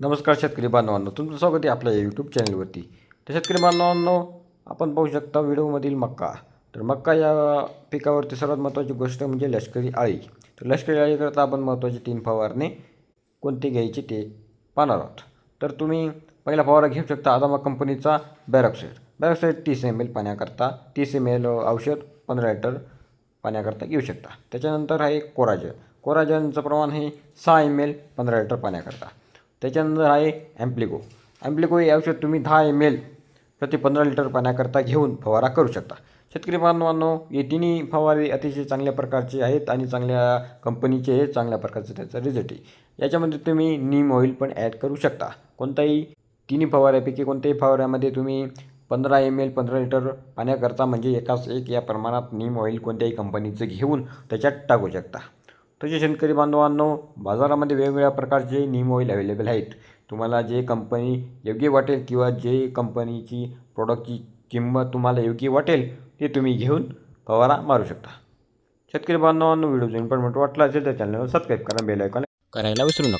नमस्कार शेतकरी बांधवांनो तुमचं स्वागत आहे आपल्या यूट्यूब चॅनलवरती तर शेतकरी बांधवांनो आपण पाहू शकता व्हिडिओमधील मक्का. तर मक्का या पिकावरती सर्वात महत्त्वाची गोष्ट म्हणजे लष्करी आळी. तर लष्करी आळीकरता आपण महत्त्वाची तीन फवारणे कोणती घ्यायची ते पाहणार आहोत. तर तुम्ही पहिला फवारा घेऊ शकता आदामा कंपनीचा बॅरॉक्साईड. बॅरॉक्साईड तीस एम एल पाण्याकरता तीस एम एल औषध पंधरा लिटर पाण्याकरता घेऊ शकता. त्याच्यानंतर आहे कोराजन. कोराजनचं प्रमाण हे सहा एम एल पंधरा लिटर पाण्याकरता. त्याच्यानंतर आहे ॲम्प्लिको. ॲम्प्लिको हे औषध तुम्ही दहा एम एल प्रति पंधरा लिटर पाण्याकरता घेऊन फवारा करू शकता. शेतकरी बांधवांनो हे तिन्ही फवारे अतिशय चांगल्या प्रकारचे आहेत आणि चांगल्या कंपनीचे आहेत चांगल्या प्रकारचे त्याचा रिझल्ट आहे. याच्यामध्ये तुम्ही नीम ऑइल पण ॲड करू शकता. कोणताही तिन्ही फवाऱ्यापैकी कोणत्याही फवाऱ्यामध्ये तुम्ही पंधरा एम एल पंधरा लिटर पाण्याकरता म्हणजे एकाच एक या प्रमाणात नीम ऑइल कोणत्याही कंपनीचं घेऊन त्याच्यात टाकू शकता. तसे शेतकरी बांधवांनो बाजारामध्ये वेगवेगळ्या प्रकारचे नीम ऑइल अवेलेबल आहेत. तुम्हाला जे कंपनी योग्य वाटेल किंवा जे कंपनीची प्रॉडक्टची किंमत तुम्हाला योग्य वाटेल ते तुम्ही घेऊन फवारा मारू शकता. शेतकरी बांधवांनो व्हिडिओ इन्फॉर्मेट वाटला असेल तर चॅनलला सबस्क्राईब करा बेल आयकॉन करायला विसरू नका.